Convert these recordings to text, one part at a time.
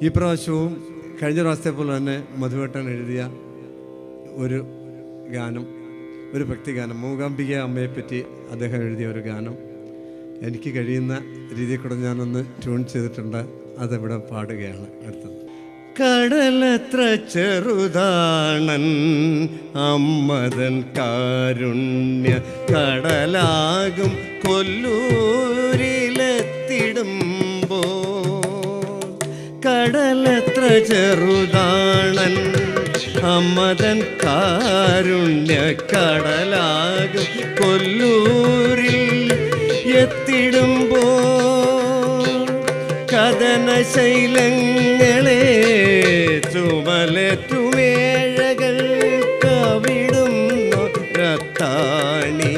ഈ പ്രാവശ്യവും കഴിഞ്ഞ പ്രാവശ്യത്തെ പോലെ തന്നെ മധുവേട്ടൻ എഴുതിയ ഒരു ഗാനം ഒരു ഭക്തിഗാനം മൂകാംബിക അമ്മയെപ്പറ്റി അദ്ദേഹം എഴുതിയ ഒരു ഗാനം. എനിക്ക് കഴിയുന്ന രീതിയിൽ കൂടെ ഞാനൊന്ന് ട്യൂൺ ചെയ്തിട്ടുണ്ട്. അതിവിടെ പാടുകയാണ് അടുത്തത്. കടലത്ര ചെറുതാണൻ അമ്മതൻ കാരുണ്യ കടലാകും കൊല്ലൂരിലെത്തിടുമ്പോ കടലത്ര ചെറുതാണൻ. അമ്മതൻ കാരുണ്യ കടലാകും കൊല്ലൂരിൽ എത്തിടുമ്പോ കഥനശൈലങ്ങളെ ചുമലറ്റുമേഴകൾ കവിടുന്നു രത്താണി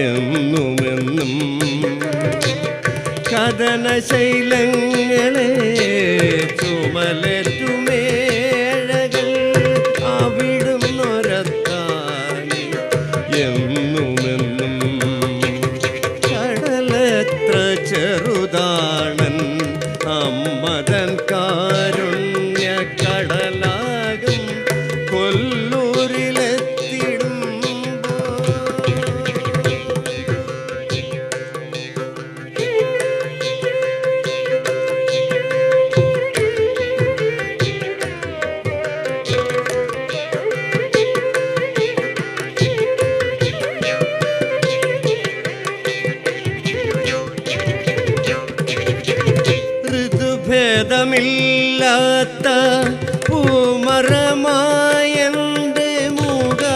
എന്നുമെന്നും. കഥനശൈലങ്ങളെ ചുമലറ്റുമേഴകൾ അവിടുന്നൊരത്താണി എന്നുമെന്നും ഋതുഭേദമില്ലാത്ത പൂമരമായന്റെ മൂകാംബികയമ്മ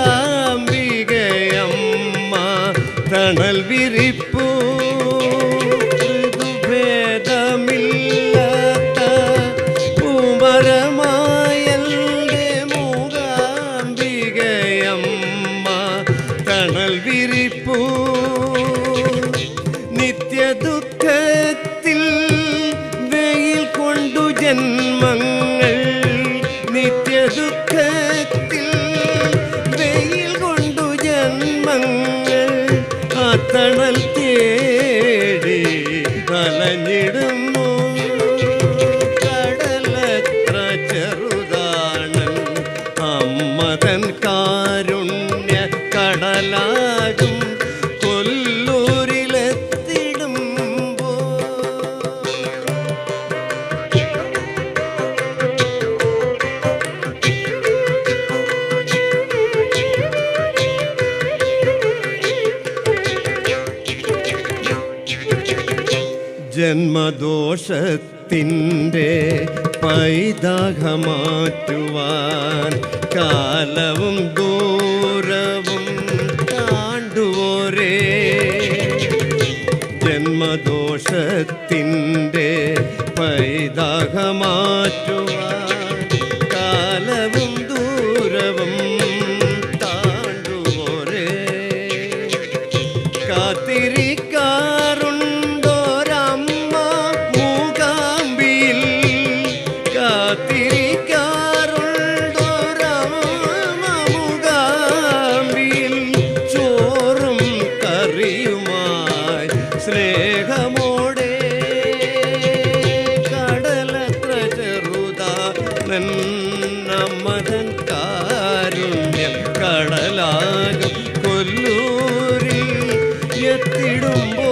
തണൽ വിരിപ്പൂ ജന്മങ്ങൾ നിത്യദുഃഖത്തിൽ വെയിൽ കൊണ്ടു ജന്മങ്ങൾ അത്തണൽ തേടി അലഞ്ഞിടുന്നു. കടലത്ര ചെറുതാണൻ അമ്മതൻ കാരുണ്യ ജന്മദോഷത്തിന്റെ പൈതാഹമാറ്റുവാൻ കാലവും ദൂരവും താണ്ടുവോരേ. ജന്മദോഷത്തിന്റെ പൈതാഹമാറ്റുവാൻ കാലവും ദൂരവും സ്നേഹമോടെ കടലത്ര ചെറുതാ നമ്മതൻ കാരുണ്യം കടലാകും കൊല്ലൂരിൽ എത്തിടുമ്പോ.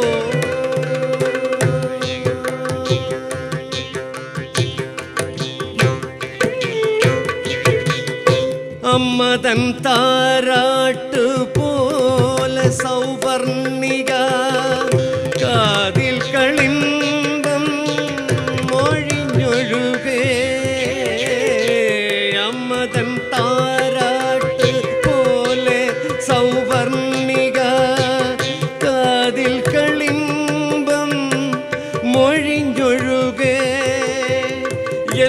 അമ്മതൻ താരാട്ട് പോലെ സൗവർണിക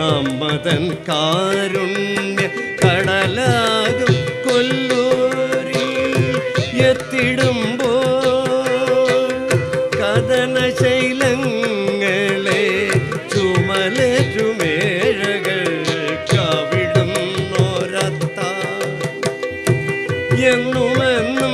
അമ്മതൻ കാരുണ്യ കടലാകും കൊല്ലൂരി എത്തിടുമ്പോ കഥന ശൈലങ്ങളെ ചുമലേറ്റുമേഴകൾ കവിടുന്നോരത്ത. എന്നുമെന്നും